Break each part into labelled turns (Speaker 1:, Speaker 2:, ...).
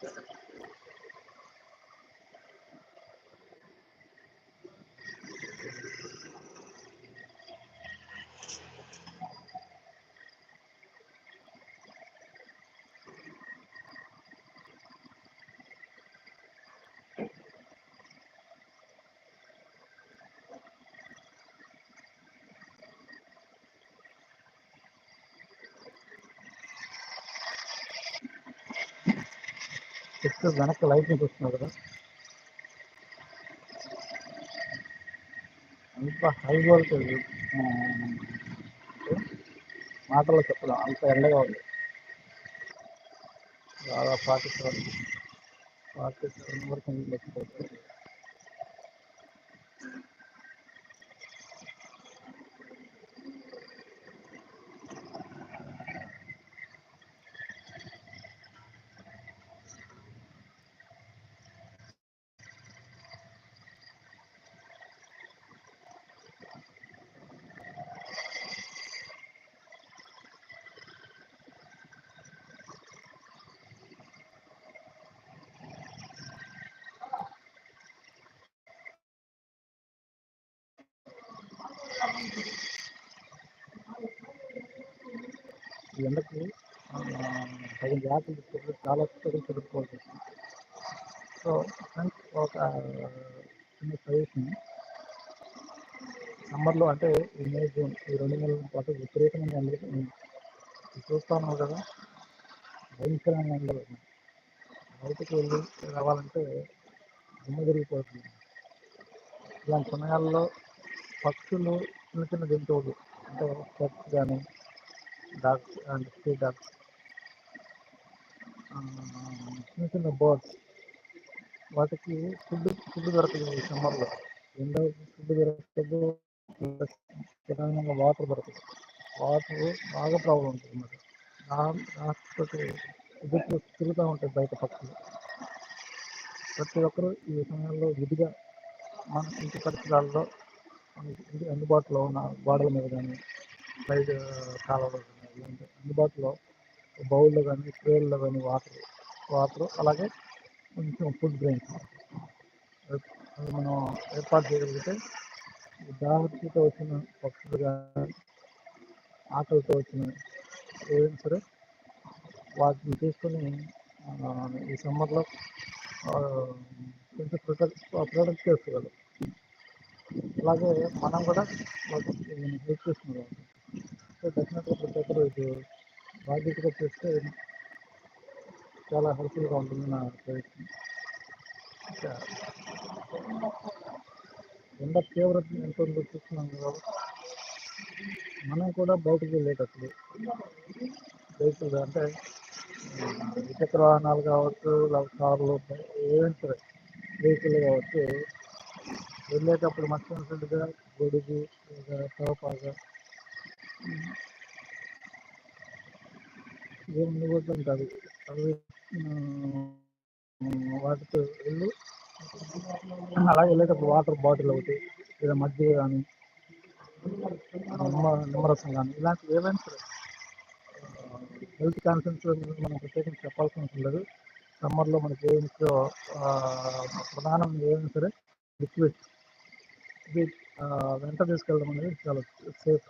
Speaker 1: Gracias. చెప్తే వెనక్కి light చూస్తున్నావు కదా అంత హై వోల్టేజ్ మాటల్లో చెప్పడం అంత ఎండగా ఉంది బాగా ఫార్టీ సెవెన్ ఫార్టీ సెవెన్ వరకు ఎండకి తగిన జాగ్రత్తలు చాలా చర్యలు చెప్పుకోవాల్సి వస్తుంది సో ఫ్రెండ్స్ ఒక చిన్న సజెషన్. సమ్మర్లో అంటే ఈ మే జూన్ ఈ రెండు నెలల పాటు విపరీతమైన ఎండలు ఉన్నాయి. చూస్తాను కదా భయంకరమైన ఎండలు బయటకు వెళ్ళి రావాలంటే దుమ్ము తిరిగిపోతుంది. ఇలాంటి సమయాల్లో పక్షులు చిన్న చిన్న జంతువులు అంటే పక్షి కానీ డాగ్స్ అండ్ స్ట్రీట్ ducks. చిన్న చిన్న బర్డ్స్ వాటికి ఫుడ్ ఫుడ్ దొరకదు ఈ సమ్మర్లో ఎండ ఫుడ్ దొరకదు ప్లస్ ప్రధానంగా వాటర్ దొరకదు. వాటర్ బాగా ప్రాబ్లం ఉంటుంది అన్నమాట. దాంతో ఎదురు తిరుగుతూ ఉంటాయి బయట పక్షులు. ప్రతి ఒక్కరూ ఈ సమయంలో విధిగా మన ఇంటి పరిసరాల్లో అందుబాటులో ఉన్న గోడల మీద కానీ సైడ్ కాలువలో అందుబాటులో బౌల్లో కానీ ట్రేల్లో కానీ వాటర్ వాటర్ అలాగే కొంచెం ఫుడ్ గ్రెయిన్స్ మనం ఏర్పాటు చేయగలిగితే జాగ్రత్తతో వచ్చిన పక్షులు కానీ ఆకలితో వచ్చిన ఏదైనా సరే వాటిని తీసుకొని ఈ సమ్మర్లో కొంచెం ప్రొటెక్ట్ ప్రొటెక్ట్ చేసుకోగలం. అలాగే మనం కూడా హెల్ప్ చేస్తున్నాం. సో డెఫినెట్గా ప్రతి ఒక్కరు ఇది బాధ్యతగా చేస్తే చాలా హెల్ప్ఫుల్గా ఉంటుంది నా ప్రయత్నం. ఎండ తీవ్రత ఎంతో చూస్తున్నాం కదా మనం కూడా బయటకు వెళ్ళేటప్పుడు వెహికల్ అంటే ద్విచక్ర వాహనాలు కావచ్చు లేకపోతే కార్లు ఏమైనా సరే వెహికల్ కావచ్చు వెళ్ళేటప్పుడు మర్చిపోయినట్టుగా గొడుగు లేదా తోపాగా ఏమి కూడా ఉంటుంది అవి వాటితో వెళ్ళి. అలాగే వెళ్ళేటప్పుడు వాటర్ బాటిల్ ఒకటి లేదా మధ్య కానీ నిమ్మ నిమ్మరసం కానీ ఇలాంటివి ఏవైనా సరే. హెల్త్ కాన్సెన్స్ మనం ప్రత్యేకంగా చెప్పాల్సిన అవసరం లేదు. సమ్మర్లో మనకి ఏమి ప్రధానం ఏమైనా సరే లిక్విడ్. ఇది వెంట తీసుకెళ్ళడం అనేది చాలా సేఫ్.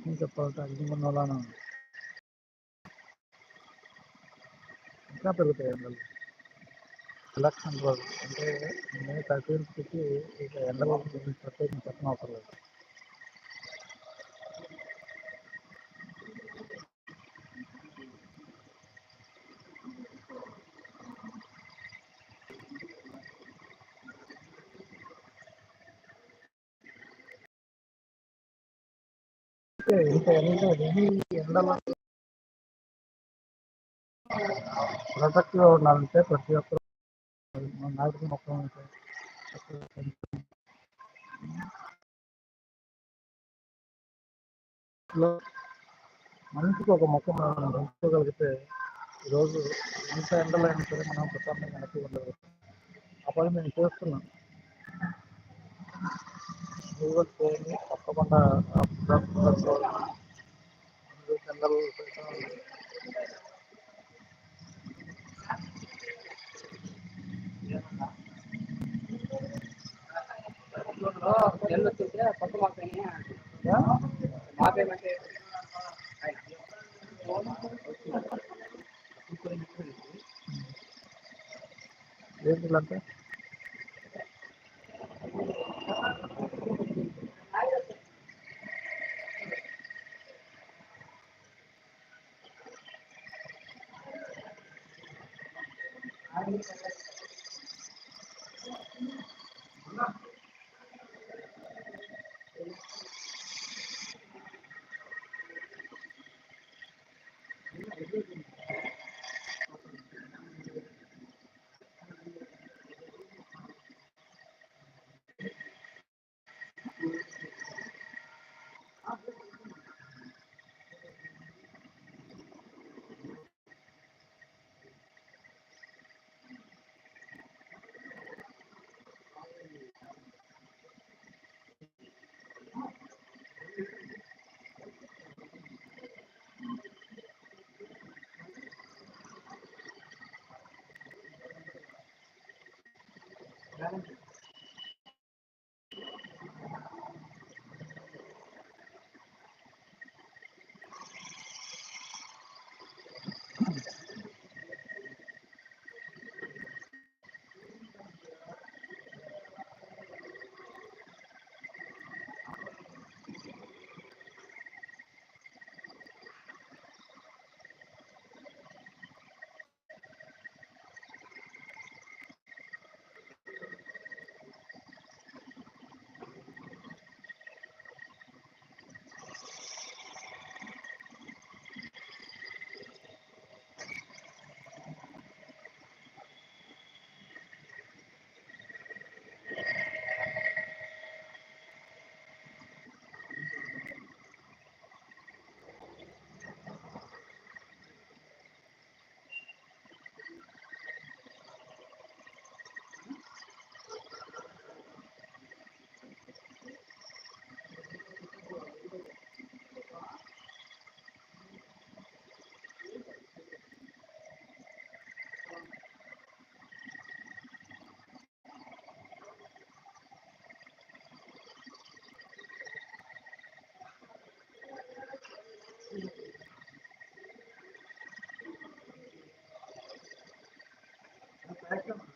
Speaker 1: రకం చెప్పాలంటే అగ్నిగుండం అలానే ఇంకా పెరుగుతాయి ఎండలు. ఎలక్షన్ రోజు అంటే మే థర్టీన్త్కి ఇక ఎండల గురించి ప్రత్యేకంగా చెప్పనవసరం లేదు అంటే ఇంత ఎండ ఈ ఎండలో ప్రొటెక్ట్గా ఉండాలంటే ప్రతి ఒక్కరు మన నాటిన మొక్కలు మనిషికి ఒక మొక్క మనం పెంచుకోగలిగితే ఈరోజు ఎంత ఎండలో అయినా సరే మనం ప్రశాంతంగా వెనక్కి ఉండగలుగుతాం ఆ పని నేను చేస్తున్నాను గూగుల్ పేని తప్పకుండా ఎండలు
Speaker 2: ఎల్లు వచ్చేసి కొత్త మాపేని మాపేమంటే
Speaker 1: ఏంటంటే Gracias. Gracias.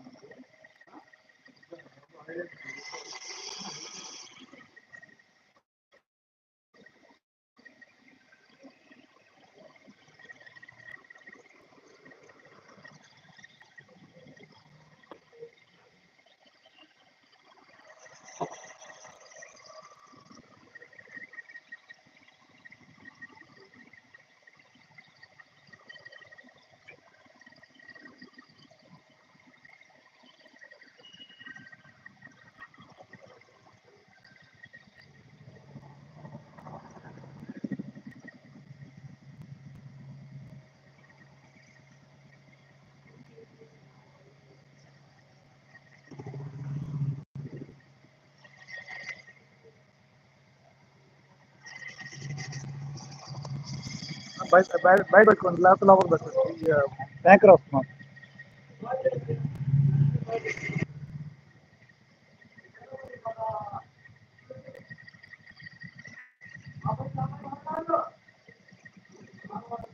Speaker 1: ಬೈಡ್ಕೊಂಡು ಲಾಸ್ ಲಾಭ ಬರ್ತದೆ ಈಗ ಬ್ಯಾಂಕ್ ರಾಫ್ ಮಾಡಿ Thank you.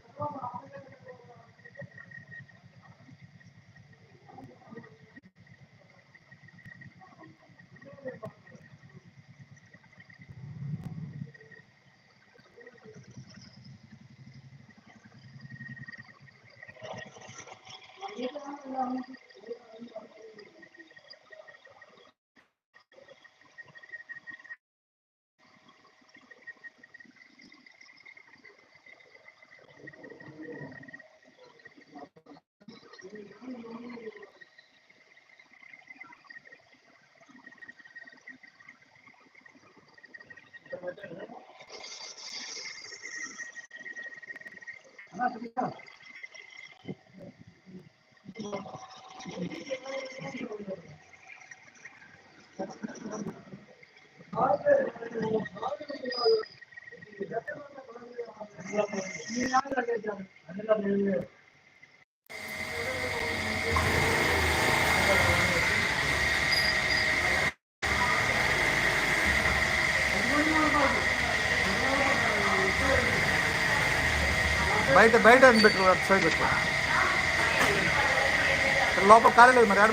Speaker 1: 하나 둘셋.
Speaker 3: బయట బయట అని పెట్టు సైడ్ పెట్టు. లోపల ఖాళీ లేదు మరి ఆడ